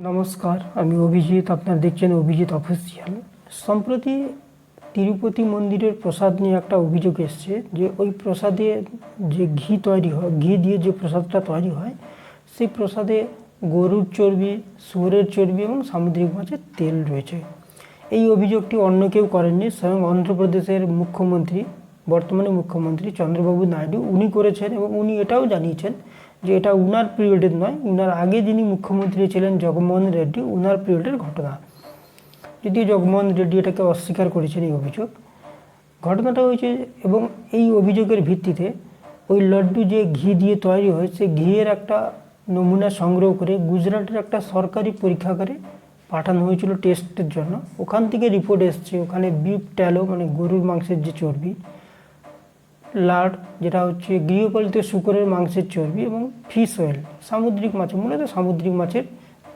নমস্কার, আমি অভিজিৎ, আপনারা দেখছেন অভিজিৎ অফিসিয়াল সম্প্রতি তিরুপতি মন্দিরের প্রসাদ নিয়ে একটা অভিযোগ এসছে যে ওই প্রসাদে যে ঘি তৈরি হয়, ঘি দিয়ে যে প্রসাদটা তৈরি হয়, সেই প্রসাদে গরুর চর্বি, শুয়োরের চর্বি এবং সামুদ্রিক মাছের তেল রয়েছে। এই অভিযোগটি অন্য কেউ করেননি, স্বয়ং অন্ধ্রপ্রদেশের মুখ্যমন্ত্রী, বর্তমানে মুখ্যমন্ত্রী চন্দ্রবাবু নাইডু। উনি করেছেন এবং উনি এটাও জানিয়েছেন যে এটা উনার পিরিয়ডের নয়, উনার আগে যিনি মুখ্যমন্ত্রী ছিলেন জগনমোহন রেড্ডি, উনার পিরিয়ডের ঘটনা। যদিও জগনমোহন রেড্ডি এটাকে অস্বীকার করেছেন এই অভিযোগ। ঘটনাটা হয়েছে এবং এই অভিযোগের ভিত্তিতে ওই লাড্ডু যে ঘি দিয়ে তৈরি হয় সেই ঘিয়ের একটা নমুনা সংগ্রহ করে গুজরাটের একটা সরকারি পরীক্ষাগারে পাঠানো হয়েছিল টেস্টের জন্য। ওখান থেকে রিপোর্ট এসছে, ওখানে বিপ ট্যালো মানে গরুর মাংসের যে চর্বি লাড যেটা হচ্ছে গৃহপালিত শুকরের মাংসের চর্বি এবং ফিশ অয়েল, সামুদ্রিক মাছ মূলত সামুদ্রিক মাছের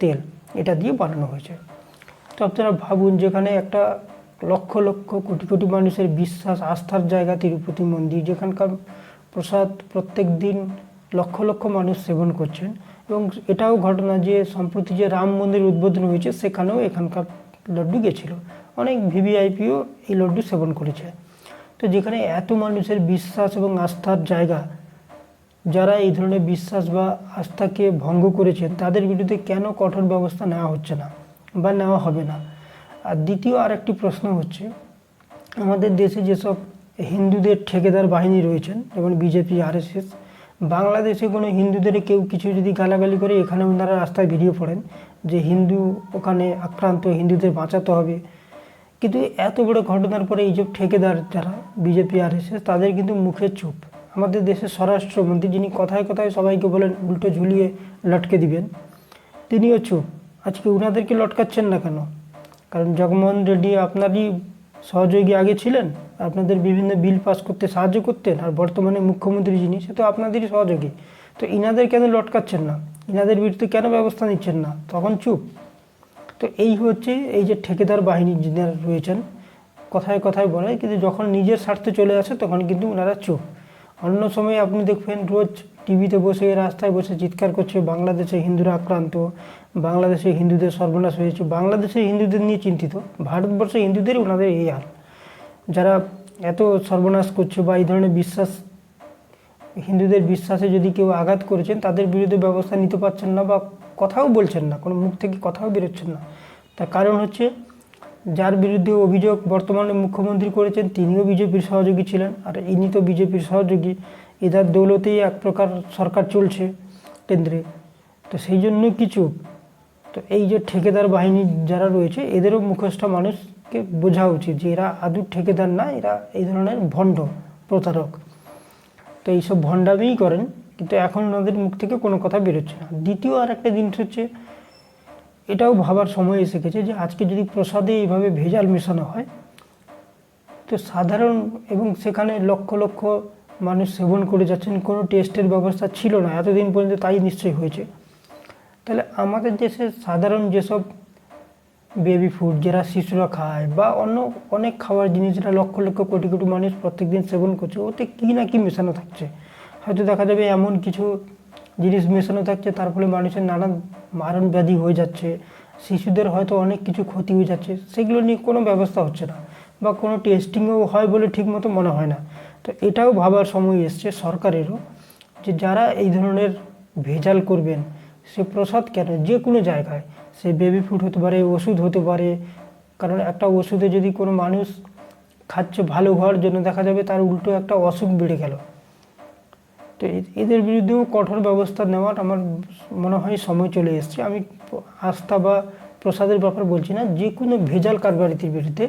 তেল, এটা দিয়ে বানানো হয়েছে। তো আপনারা ভাবুন, যেখানে একটা লক্ষ লক্ষ কোটি কোটি মানুষের বিশ্বাস, আস্থার জায়গা তিরুপতি মন্দির, যেখানকার প্রসাদ প্রত্যেক দিন লক্ষ লক্ষ মানুষ সেবন করছেন এবং এটাও ঘটনা যে সম্প্রতি যে রাম মন্দির উদ্বোধন হয়েছে, সেখানেও এখানকার লড্ডু গেছিল। অনেক ভিভিআইপিও এই লড্ডু সেবন করেছে। তো যেখানে এত মানুষের বিশ্বাস এবং আস্থার জায়গা, যারা এই ধরনের বিশ্বাস বা আস্থাকে ভঙ্গ করেছেন তাদের বিরুদ্ধে কেন কঠোর ব্যবস্থা নেওয়া হচ্ছে না বা নেওয়া হবে না? আর দ্বিতীয় আরেকটি প্রশ্ন হচ্ছে, আমাদের দেশে যেসব হিন্দুদের ঠেকেদার বাহিনী রয়েছেন, যেমন বিজেপি, আরএসএস, বাংলাদেশে কোনো হিন্দুদের কেউ কিছু যদি গালাগালি করে এখানে ওনারা রাস্তায় বেরিয়ে পড়েন যে হিন্দু ওখানে আক্রান্ত, হিন্দুদের বাঁচাতে হবে। কিন্তু এত বড় ঘটনার পরে এই যে ঠেকেদার যারা বিজেপি আর তাদের কিন্তু মুখে চুপ আমাদের দেশের স্বরাষ্ট্রমন্ত্রী যিনি কথায় কথায় সবাইকে বলেন, উল্টো ঝুলিয়ে লটকে দিবেন, তিনিও চুপ। আজকে উনাদেরকে লটকাচ্ছেন না কেন? কারণ জগমোহন রেড্ডি আপনারই সহযোগী আগে ছিলেন, আপনাদের বিভিন্ন বিল পাস করতে সাহায্য করতেন, আর বর্তমানে মুখ্যমন্ত্রী যিনি, সে তো আপনাদেরই সহযোগী। তো ইনাদের কেন লটকাচ্ছেন না? ইনাদের বিরুদ্ধে কেন ব্যবস্থা নিচ্ছেন না? তখন চুপ। তো এই হচ্ছে এই যে ঠেকেদার বাহিনী যারা রয়েছেন, কথায় কথায় বলে, কিন্তু যখন নিজের স্বার্থে চলে আসে তখন কিন্তু ওনারা চুপ। অন্য সময় আপনি দেখবেন রোজ টিভিতে বসে, রাস্তায় বসে চিৎকার করছে, বাংলাদেশে হিন্দুরা আক্রান্ত, বাংলাদেশে হিন্দুদের সর্বনাশ হয়েছে, বাংলাদেশে হিন্দুদের নিয়ে চিন্তিত, ভারতবর্ষে হিন্দুদের ওনাদের এই হাল। যারা এত সর্বনাশ করছে বা এই ধরনের বিশ্বাস, হিন্দুদের বিশ্বাসে যদি কেউ আঘাত করেছেন, তাদের বিরুদ্ধে ব্যবস্থা নিতে পারছেন না বা কথাও বলছেন না, কোনো মুখ থেকে কথাও বেরোচ্ছেন না। তার কারণ হচ্ছে, যার বিরুদ্ধে অভিযোগ বর্তমানে মুখ্যমন্ত্রী করেছেন, তিনিও বিজেপির সহযোগী ছিলেন, আর ইনি তো বিজেপির সহযোগী। এদের দৌলতেই এক প্রকার সরকার চলছে কেন্দ্রে। তো সেই জন্য কিছু তো এই যে ঠেকেদার বাহিনী যারা রয়েছে, এদেরও মুখস্থ মানুষকে বোঝা উচিত যে এরা আদৌ ঠেকেদার না, এরা এই ধরনের ভণ্ড প্রতারক। তো এইসব ভণ্ডামিই করেন। কিন্তু এখন ওনাদের মুখ থেকে কোনো কথা বেরোচ্ছে না। দ্বিতীয় আর একটা জিনিস হচ্ছে, এটাও ভাবার সময় এসে গেছে যে আজকে যদি প্রসাদে এইভাবে ভেজাল মেশানো হয়, তো সাধারণ এবং সেখানে লক্ষ লক্ষ মানুষ সেবন করে যাচ্ছেন, কোনো টেস্টের ব্যবস্থা ছিল না, এতদিন পর্যন্ত তাই নিশ্চয়ই হয়েছে। তাহলে আমাদের দেশে সাধারণ যেসব বেবি ফুড যারা শিশুরা খায় বা অন্য অনেক খাওয়ার জিনিস, যেটা লক্ষ লক্ষ কোটি কোটি মানুষ প্রত্যেকদিন সেবন করছে, ওতে কী না কী মেশানো থাকছে? হয়তো দেখা যাবে এমন কিছু জিনিস মেশানো থাকছে, তার ফলে মানুষের নানান মারণ ব্যাধি হয়ে যাচ্ছে, শিশুদের হয়তো অনেক কিছু ক্ষতি হয়ে যাচ্ছে, সেগুলো নিয়ে কোনো ব্যবস্থা হচ্ছে না বা কোনো টেস্টিংও হয় বলে ঠিকমতো মনে হয় না। তো এটাও ভাবার সময় এসছে সরকারেরও যে যারা এই ধরনের ভেজাল করবেন, সে প্রসাদ কেন? যে কোনো জায়গায় সে বেবি ফুড হতে পারে, ওষুধ হতে পারে, কারণ একটা ওষুধে যদি কোনো মানুষ খাচ্ছে ভালো হওয়ার জন্য দেখা যাবে তার উল্টো একটা অসুখ বেড়ে গেল। তো এদের বিরুদ্ধেও কঠোর ব্যবস্থা নেওয়ার আমার মনে হয় সময় চলে এসছে। আমি আস্থা বা প্রসাদের ব্যাপার বলছি না, যে কোনো ভেজাল কারবারিতির বিরুদ্ধে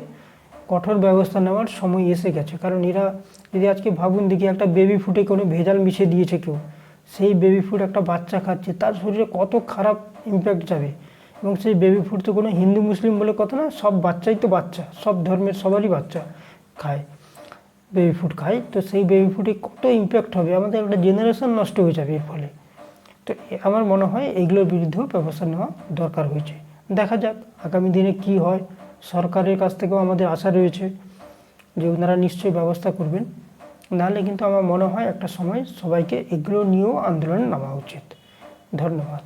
কঠোর ব্যবস্থা নেওয়ার সময় এসে গেছে। কারণ এরা যদি আজকে ভাবুন দেখি একটা বেবি ফুটে কোনো ভেজাল মিশিয়ে দিয়েছে কেউ, সেই বেবি ফুড একটা বাচ্চা খাচ্ছে, তার শরীরে কত খারাপ ইম্প্যাক্ট যাবে? এবং সেই বেবি ফুড তো কোনো হিন্দু, মুসলিম বলে কথা না, সব বাচ্চাই তো বাচ্চা, সব ধর্মের সবারই বাচ্চা খায়। বেবি ফুড খাই, তো সেই বেবি ফুডে কত ইম্প্যাক্ট হবে? আমাদের একটা জেনারেশন নষ্ট হয়ে যাবে এর ফলে। তো আমার মনে হয় এগুলোর বিরুদ্ধেও ব্যবস্থা নেওয়া দরকার হয়েছে। দেখা যাক আগামী দিনে কি হয়। সরকারের কাছ থেকেও আমাদের আশা রয়েছে যে ওনারা নিশ্চয়ই ব্যবস্থা করবেন। নাহলে কিন্তু আমার মনে হয় একটা সময় সবাইকে এগুলো নিয়েও আন্দোলনে নামা উচিত। ধন্যবাদ।